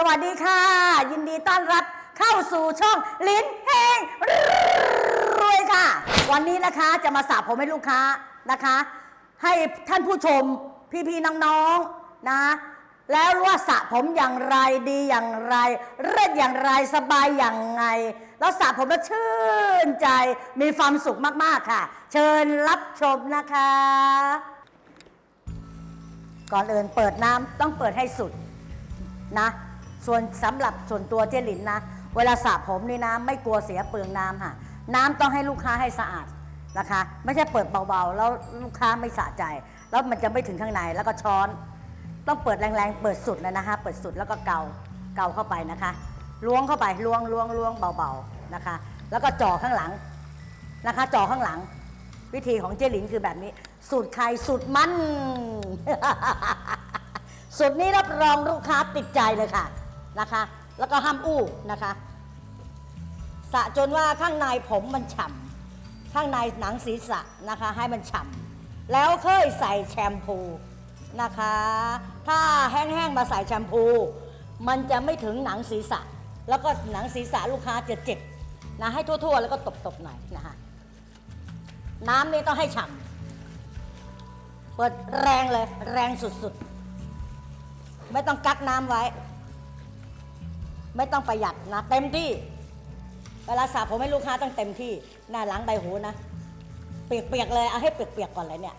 สวัสดีค่ะ ยินดีต้อนรับเข้าสู่ช่องลิ้นแห้งรวยค่ะ วันนี้นะคะจะมาสระผมให้ลูกค้านะคะ ให้ท่านผู้ชมพี่ๆน้องๆนะ แล้วว่าสระผมอย่างไรดีอย่างไรเลิศอย่างไรสบายอย่างไง แล้วสระผมแล้วชื่นใจมีความสุขมากๆค่ะ เชิญรับชมนะคะ ก่อนอื่นเปิดน้ำต้องเปิดให้สุดนะ ส่วนสำหรับส่วนตัวเจลินนะ เวลาสระผมนี่นะไม่กลัวเสียเปลืองน้ำค่ะ น้ำต้องให้ลูกค้าให้สะอาดนะคะ ไม่ใช่เปิดเบาๆ แล้วลูกค้าไม่สะใจ แล้วมันจะไม่ถึงข้างในแล้วก็ช้อน ต้องเปิดแรงๆ เปิดสุดเลยนะคะ เปิดสุดแล้วก็เกาเกาเข้าไปนะคะ ล้วงเข้าไปล้วงล้วงล้วงเบาๆนะคะ แล้วก็จ่อข้างหลังนะคะ จ่อข้างหลัง วิธีของเจหลินคือแบบนี้ สูตรใครสูตรมันสุดนี้รับรองลูกค้าติดใจเลยค่ะ นะคะ แล้วก็ห้ามอู้นะคะสะจนว่าข้างในผมมันฉ่ำข้างในหนังศีรษะนะคะให้มันฉ่ำแล้วเคยใส่แชมพูนะคะ ถ้าแห้งๆมาใส่แชมพู มันจะไม่ถึงหนังศีรษะ แล้วก็หนังศีรษะลูกค้าจะเจ็บนะให้ทั่วๆ แล้วก็ตบๆหน่อยนะคะน้ำนี่ต้องให้ฉ่ำเปิดแรงเลยแรงสุดๆ ไม่ต้องกักน้ำไว้ ไม่ต้องประหยัดนะ เต็มที่ เวลาสระผมให้ลูกค้าต้องเต็มที่หน้าหลังใบหูนะ เปียกๆเลยเอาให้เปียกๆก่อนเลยเนี่ย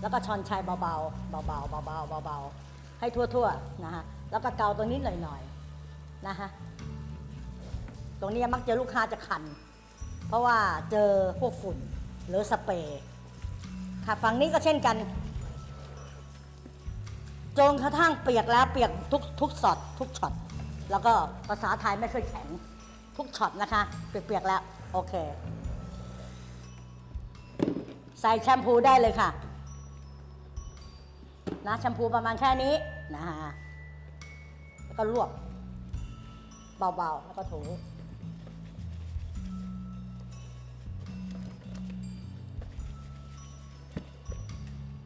แล้วก็ช้อนชัยเบาๆเบาๆเบาๆเบาๆให้ทั่วๆนะฮะแล้วก็เกาตรงนี้หน่อยๆนะฮะตรงนี้มักเจอลูกค้าจะคัน เพราะว่าเจอพวกฝุ่นหรือสเปรย์ค่ะฝั่งนี้ก็เช่นกันจนกระทั่งเปียกแล้วเปียกทุกทุกสอดทุกช็อต แล้วก็ภาษาไทยไม่เคยแข็ง ทุกช็อตนะคะ เปียกๆแล้ว โอเค ใส่แชมพูได้เลยค่ะ นะแชมพูประมาณแค่นี้นะฮะแล้วก็ลวกเบาๆ แล้วก็ถู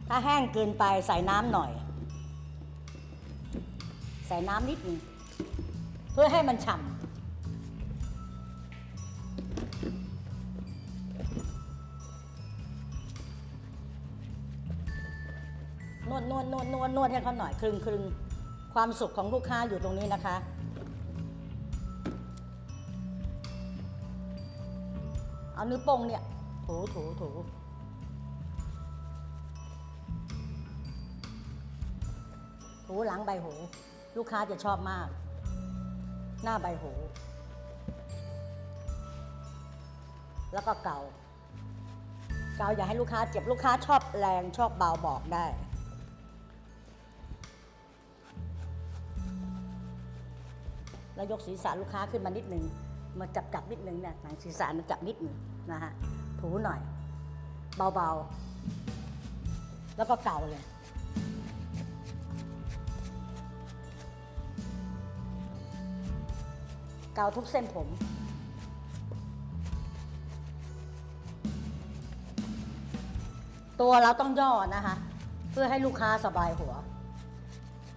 ถ้าแห้งเกินไปใส่น้ำหน่อย ใส่น้ำนิดนึง เพื่อให้มันฉ่ำนวดนวดนวดนวดนวดให้เขาหน่อยคลึงคลึงความสุขของลูกค้าอยู่ตรงนี้นะคะเอานิ้วโป้งเนี่ย ถูถูถูหูหลังใบหู ลูกค้าจะชอบมาก หน้าใบหู แล้วก็เกา เกาอย่าให้ลูกค้าเจ็บลูกค้าชอบแรงชอบเบาบอกได้ แล้วยกศีรษะลูกค้าขึ้นมานิดนึง มาจับจับนิดนึงเนี่ยหนังศีรษะมันจับนิดนึงนะฮะถูหน่อย เบาๆ แล้วก็เกาเลย เกาทุกเส้นผม ตัวเราต้องย่อนะคะ เพื่อให้ลูกค้าสบายหัว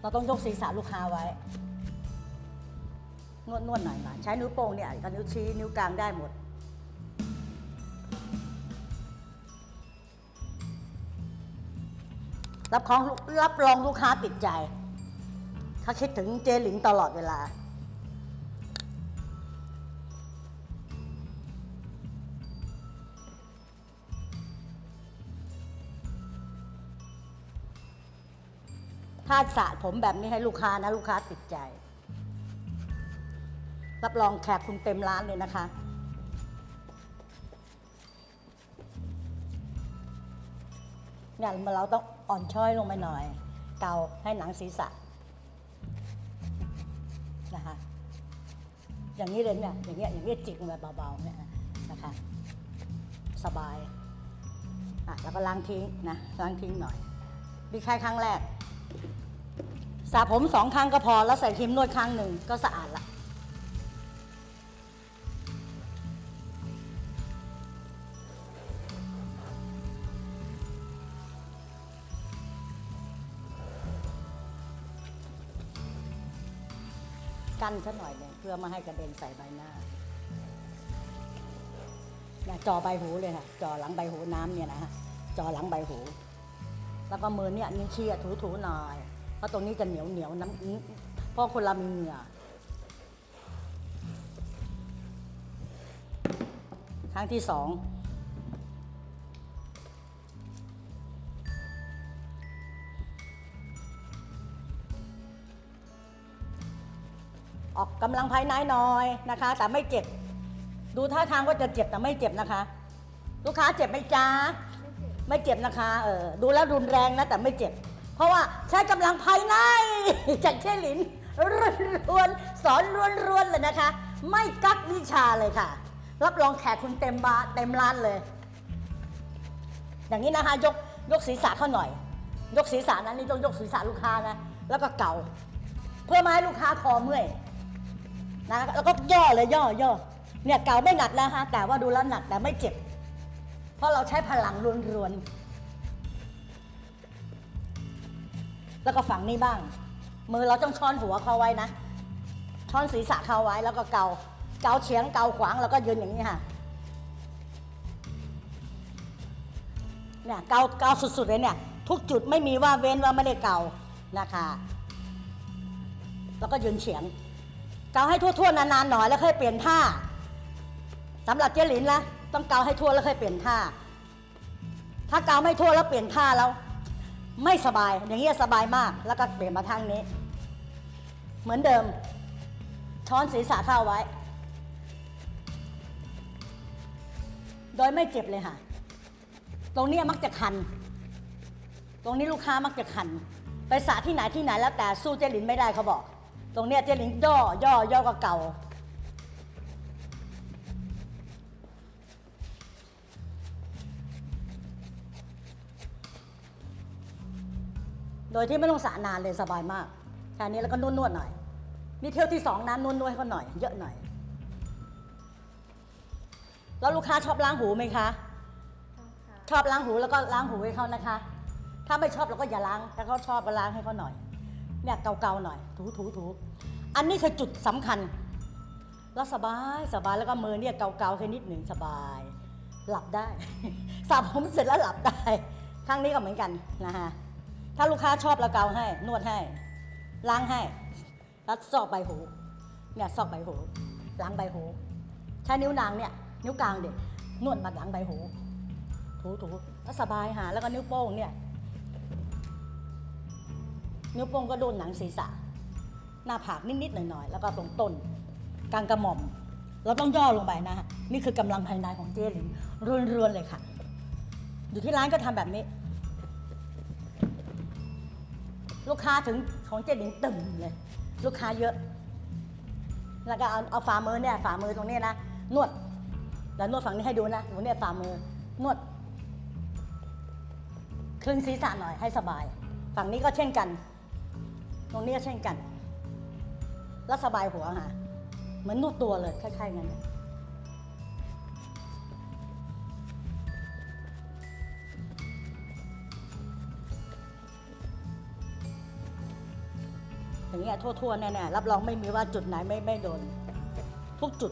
เราต้องยกศีรษะลูกค้าไว้ นวดนวดหน่อยหน่อยใช้นิ้วโป้งเนี่ยกับนิ้วชี้นิ้วกลางได้หมดรับของรับรองลูกค้าติดใจ เขาคิดถึงเจหลินตลอดเวลา ถ้าสระผมแบบนี้ให้ลูกค้านะลูกค้าติดใจ รับรองแขกคุณเต็มร้านเลยนะคะ เนี่ยเราต้องอ่อนช้อยลงไปหน่อย เกาให้หนังศีรษะนะคะ อย่างนี้เลยเนี่ย อย่างเงี้ยอย่างเงี้ยจิกลงไปเบาๆเนี่ยนะคะ สบาย อะแล้วก็ล้างทิ้งนะล้างทิ้งหน่อยนี่แค่ครั้งแรก สระผมสองครั้งก็พอแล้วใส่ครีมนวดครั้งหนึ่งก็สะอาดละกั้นซะหน่อยหนึงเพื่อไมาให้กระเด็นใส่ใบหน้าเนี่ยจอใบหูเลยค่ะจอหลังใบหูน้ำเนี่ยนะฮะจอหลังใบหู แล้วก็มือเนี่ยนิ้วชี้ถูๆหน่อย เพราะตรงนี้จะเหนียวเหนียวน้ำเพราะคนเรามีเหงื่อครั้งที่สองออกกำลังภายในน่อยนะคะ แต่ไม่เจ็บ ดูท่าทางว่าจะเจ็บแต่ไม่เจ็บนะคะ ลูกค้าเจ็บไหมจ๊ะไม่เจ็บนะคะเออดูแล้วรุนแรงนะแต่ไม่เจ็บ เพราะว่าใช้กำลังภายใน จากเชลินรวนๆสอนรวนๆเลยนะคะ ไม่กักวิชาเลยค่ะ รับรองแขกคุณเต็มบาร์เต็มร้านเลย อย่างนี้นะคะยกยกศีรษะเข้าหน่อย ยกศีรษะนั้นนี่ต้องยกศีรษะลูกค้านะแล้วก็เก่า เพื่อไมาให้ลูกค้าคอเมื่อยนะแล้วก็ย่อเลยย่อย่อเนี่ยเก่าไม่หนักนะฮะแต่ว่าดูแล้วหนักแต่ไม่เจ็บ เพราะเราใช้พลังรวนๆ แล้วก็ฝั่งนี้บ้าง มือเราต้องช้อนหัวเขาไว้นะ ช้อนศีรษะเขาไว้แล้วก็เกา เกาเฉียงเกาขวางแล้วก็ยืนอย่างนี้ค่ะ เนี่ยเกาเกาสุดๆเลยเนี่ย ทุกจุดไม่มีว่าเว้นว่าไม่ได้เกานะคะ แล้วก็ยืนเฉียง เกาให้ทั่วๆนานๆหน่อยแล้วค่อยเปลี่ยนท่าสำหรับเจหลินนะต้องเกาให้ทั่วแล้วค่อยเปลี่ยนท่า ถ้าเกาไม่ทั่วแล้วเปลี่ยนท่าแล้ว ไม่สบายอย่างนี้ยสบายมากแล้วก็เปลี่ยนมาทางนี้ เหมือนเดิม ช้อนศีรษะเข้าไว้ โดยไม่เจ็บเลยค่ะ ตรงนี้มักจะคัน ตรงนี้ลูกค้ามักจะคัน ไปสระที่ไหนที่ไหนแล้วแต่สู้เจลินไม่ได้เขาบอก ตรงเนี้ยเจลินย่อย่อย่อก็เก่า ดยที่ไม่ต้องสระนานเลยสบายมากแค่นี้แล้วก็นวดนวดๆหน่อย นี่เที่ยวที่สองนั้นนวดนวดให้เขาหน่อย เยอะหน่อย แล้วลูกค้าชอบล้างหูไหมคะ ชอบล้างหูแล้วก็ล้างหูให้เขานะคะ ถ้าไม่ชอบเราก็อย่าล้างถ้าเขาชอบก็ล้างให้เขาหน่อย เนี่ยเกาๆหน่อย ถูถูถูอันนี้คือจุดสำคัญ แล้วสบายสบายแล้วก็มือเนี่ยเกาๆแค่นิดหนึ่งสบาย หลับได้สระผมเสร็จแล้วหลับได้ข้างนี้ก็เหมือนกันนะฮะ ถ้าลูกค้าชอบเราเกาให้ นวดให้ ล้างให้แล้วซอกใบหู เนี่ยซอกใบหู ล้างใบหู ใช้นิ้วนางเนี่ย นิ้วกลางเด็กนวดมาหลังใบหู ถูถูแล้วสบายหา แล้วก็นิ้วโป้งเนี่ย นิ้วโป้งก็โดนหนังศีรษะ หน้าผากนิดๆหน่อยๆ แล้วก็ตรงต้นกลางกระหม่อม เราต้องย่อลงไปนะฮะนี่คือกำลังภายในของเจหลินรวนๆเลยค่ะ อยู่ที่ร้านก็ทำแบบนี้ ลูกค้าถึงของเจหลินตึมเลย ลูกค้าเยอะ แล้วก็เอาเอาฝ่ามือเนี่ยฝ่ามือตรงนี้นะนวด แล้วนวดฝั่งนี้ให้ดูนะหนูเนี่ยฝ่ามือนวดคลึงศีรษะหน่อยให้สบาย ฝั่งนี้ก็เช่นกัน ตรงนี้ก็เช่นกัน แล้วสบายหัวค่ะเหมือนนวดตัวเลยคล้ายๆงั้น อย่างเงี้ยทั่วๆแน่ๆรับรองไม่มีว่าจุดไหนไม่ไม่โดน ทุกจุด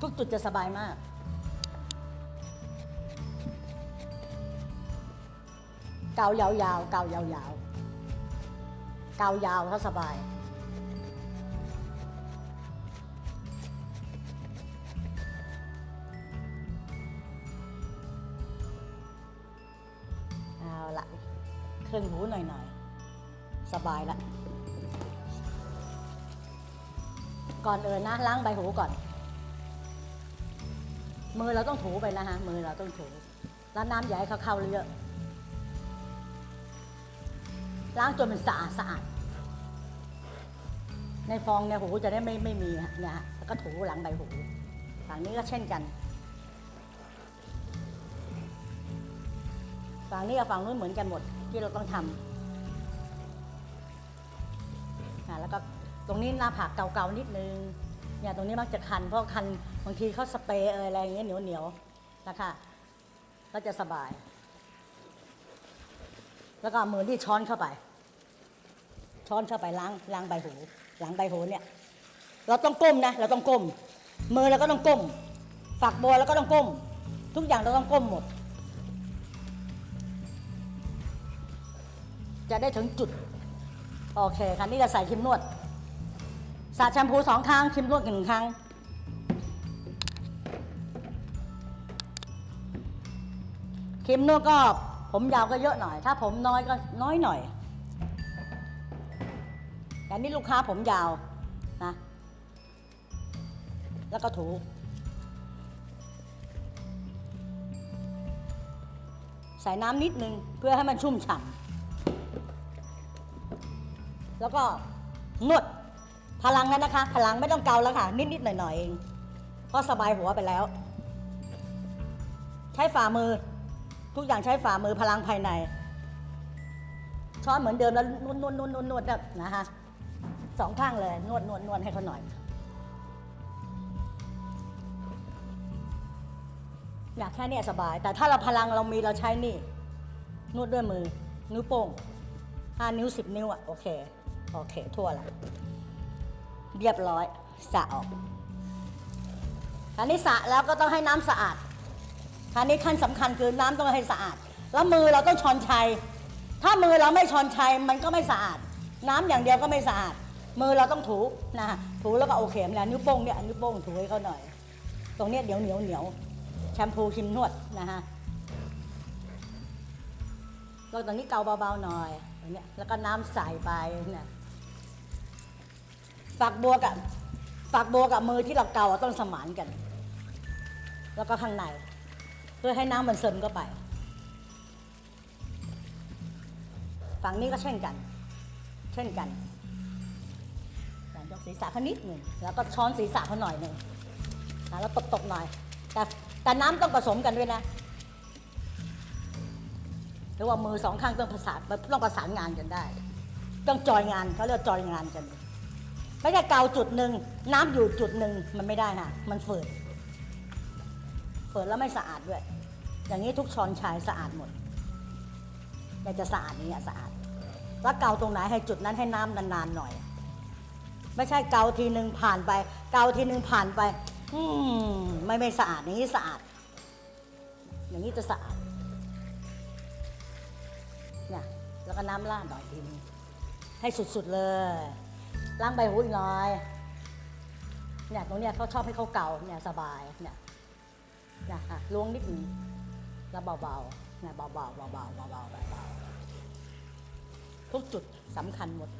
ทุกจุดจะสบายมากเกายาวๆเกายาวๆเกายาวถ้าสบายเอาละเครึ่องหูหน่อยๆ สบายละ ก่อนเอินนะล้างใบหูก่อน มือเราต้องถูไปนะฮะ มือเราต้องถู แล้วน้ำให้เขาเข้าเยอะ ล้างจนมันสะอาดสะอาด ในฟองในหูจะได้ไม่ไม่มีฮะเนี่ยฮะแล้วก็ถูหลังใบหูฝั่งนี้ก็เช่นกัน ฝั่งนี้กับฝั่งนู้นเหมือนกันหมดที่เราต้องทำอะแล้วก็ ตรงนี้หน้าผากเกาๆนิดนึงเนี่ยตรงนี้มักจะคัน เพราะคันบางทีเขาสเปรย์เอยอะไรอย่างเงี้ยเหนียวเหนียวๆนะคะก็จะสบาย แล้วก็มือที่ช้อนเข้าไป ช้อนเข้าไปล้างล้างใบหูล้างใบหูเนี่ยเราต้องก้มนะเราต้องก้ม มือเราก็ต้องก้ม ฝักบัวเราก็ต้องก้ม ทุกอย่างเราต้องก้มหมด จะได้ถึงจุด โอเคครั้นี้จะใส่ครีมนวด สระแชมพูสองครั้งครีมนวดหนึ่งครั้ง ครีมนวดก็ผมยาวก็เยอะหน่อย ถ้าผมน้อยก็น้อยหน่อย แต่นี่ลูกค้าผมยาวนะ แล้วก็ถูใส่น้ำนิดนึงเพื่อให้มันชุ่มฉ่ำแล้วก็นวด พลังนั้นนะคะ พลังไม่ต้องเกาแล้วค่ะ นิดๆหน่อยๆเองเพราะสบายหัวไปแล้ว ใช้ฝ่ามือ ทุกอย่างใช้ฝ่ามือพลังภายใน ช้อนเหมือนเดิมแล้วนวดนวดนวดนวดนวดนะคะสองข้างเลยนวดนวดนวดให้เขาหน่อย อยากแค่เนี้ยสบาย แต่ถ้าเราพลังเรามีเราใช้นี่ นวดด้วยมือ นิ้วโป้งห้านิ้วสิบนิ้วอะโอเค โอเค ทั่วละ เรียบร้อยสระออกอันนี้สระแล้วก็ต้องให้น้ำสะอาดอันนี้ขั้นสำคัญคือน้ำต้องให้สะอาด แล้วมือเราต้องช้อนชัย ถ้ามือเราไม่ช้อนชัยมันก็ไม่สะอาด น้ำอย่างเดียวก็ไม่สะอาด มือเราต้องถูนะถูแล้วก็โอเคแล้วนิ้วโป้งเนี่ยนิ้วโป้งถูให้เขาหน่อย ตรงเนี้ยเหนียวเหนียวเหนียวแชมพูครีมนวดนะฮะแล้วตรงนี้เกาเบาๆหน่อยตรงเนี้ยแล้วก็น้ำใส่ไปเนี่ย ฝักบัวกับฝักบัวกับมือที่เราเกาอะต้องสมานกัน แล้วก็ข้างใน เพื่อให้น้ำมันซึมเข้าไป ฝั่งนี้ก็เช่นกัน เช่นกันยกศีรษะเขานิดหนึ่งแล้วก็ช้อนศีรษะเขาหน่อยหนึ่งแล้วตบๆหน่อย แต่แต่น้ำต้องผสมกันด้วยนะหรือว่ามือสองข้างต้องประสานต้องประสานงานกันได้ ต้องจอยงานเขาเรียกจอยงานกัน ไม่ใช่เกาจุดหนึ่งน้ำอยู่จุดหนึ่งมันไม่ได้นะมันฝืดเปิดแล้วไม่สะอาดด้วย อย่างนี้ทุกช้อนชายสะอาดหมดอยากจะสะอาดอย่างเงี้สะอาด แล้วเกาตรงไหนให้จุดนั้นให้น้ำนานๆหน่อย ไม่ใช่เกาทีหนึ่งผ่านไป เกาทีหนึ่งผ่านไป อืมไม่ไม่สะอาดอย่างนี้สะอาด อย่างนี้จะสะอาดเนี่ยแล้วก็น้ำราดหน่อยทีนึงให้สุดๆเลย ล้างใบหูอีกหน่อยเนี่ยตรงเนี้ยเขาชอบให้เขาเก่าเนี่ยสบายเนี่ยนะอะล้วงนิดหนึงแล้วเบาๆนะเบาๆเบาๆเบาๆเบาๆเบาๆทุกจุดสำคัญหมด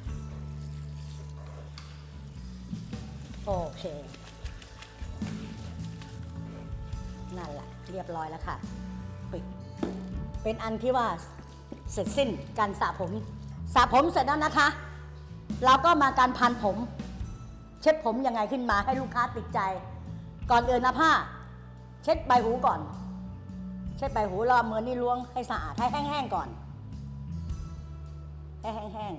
โอเค นั่นแหละเรียบร้อยแล้วค่ะปิดเป็นอันที่ว่าเสร็จสิ้นการสระผมสระผมเสร็จแล้วนะคะ เราก็มาการพันผม เช็ดผมยังไงขึ้นมาให้ลูกค้าติดใจ ก่อนเอื่นนะผ้า เช็ดใบหูก่อน เช็ดใบหูแล้วเอามือนี่ล้วงให้สะอาดให้แห้งๆก่อนให้แห้ง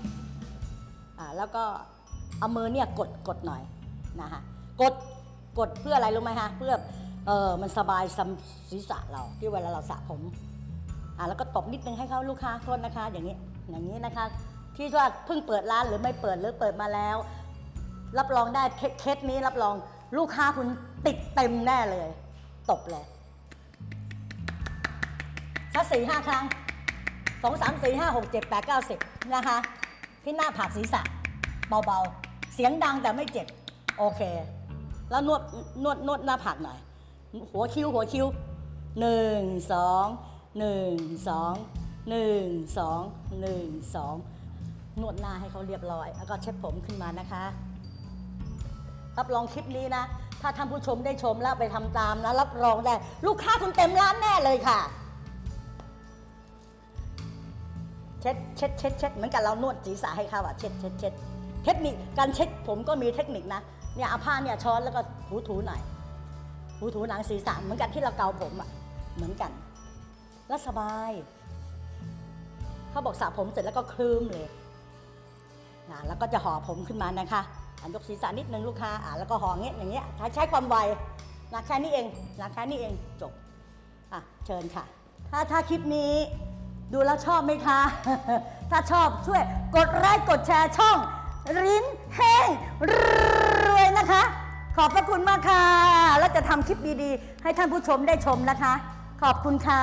ๆอ่าแล้วก็เอามือเนี่ยกดกดหน่อยนะคะกดกดเพื่ออะไรรู้ไหมคะเพื่อเออมันสบายซัมศีรษะเราที่เวลาเราสระผมอ่าแล้วก็ตบนิดนึงให้เขาลูกค้าโทษนะคะ อย่างนี้อย่างนี้นะคะ ที่ว่าเพิ่งเปิดร้านหรือไม่เปิดหรือเปิดมาแล้ว รับรองได้เคสนี้รับรองลูกค้าคุณติดเต็มแน่เลย ตบเลยสักสี่ห้าครั้งสองสามสี่ห้าหกเจ็ดแปดเก้าสิบนะคะที่หน้าผากศีรษะเบาๆ เสียงดังแต่ไม่เจ็บ โอเค แล้วนวดนวดนวดหน้าผากหน่อย หัวคิ้วหัวคิ้วหนึ่งสองหนึ่งสองหนึ่งสองหนึ่งสอง นวดหน้าให้เขาเรียบร้อย แล้วก็เช็ดผมขึ้นมานะคะ รับรองคลิปนี้นะ ถ้าท่านผู้ชมได้ชมแล้วไปทำตามนะ รับรองได้ ลูกค้าคุณเต็มร้านแน่เลยค่ะ เช็ดเช็ดเช็ดเช็ดเหมือนกับเรานวดศีรษะให้เขาอะเช็ดเช็ดเช็ดเทคนิคการเช็ดผมก็มีเทคนิคนะ เนี่ยเอาผ้าเนี่ยช้อนแล้วก็ถูถูหน่อยถูถูหนังศีรษะเหมือนกับที่เราเกาผมอะเหมือนกัน แล้วสบายเขาบอกสระผมเสร็จแล้วก็คลืมเลย นะแล้วก็จะห่อผมขึ้นมานะคะอันยกศีรษะนิดนึงลูกค้าอ่าแล้วก็ห่อเงี้ยอย่างเงี้ยใช้ความไวนะแค่นี้เองนะแค่นี้เองจบอะเชิญค่ะ ถ้าถ้าคลิปนี้ดูแล้วชอบไหมคะ ถ้าชอบช่วยกดไลค์กดแชร์ช่อง ริ้นแห้งขอบพระคุณมากค่ะ แล้วจะทำคลิปดีๆ ให้ท่านผู้ชมได้ชมนะคะ ขอบคุณค่ะ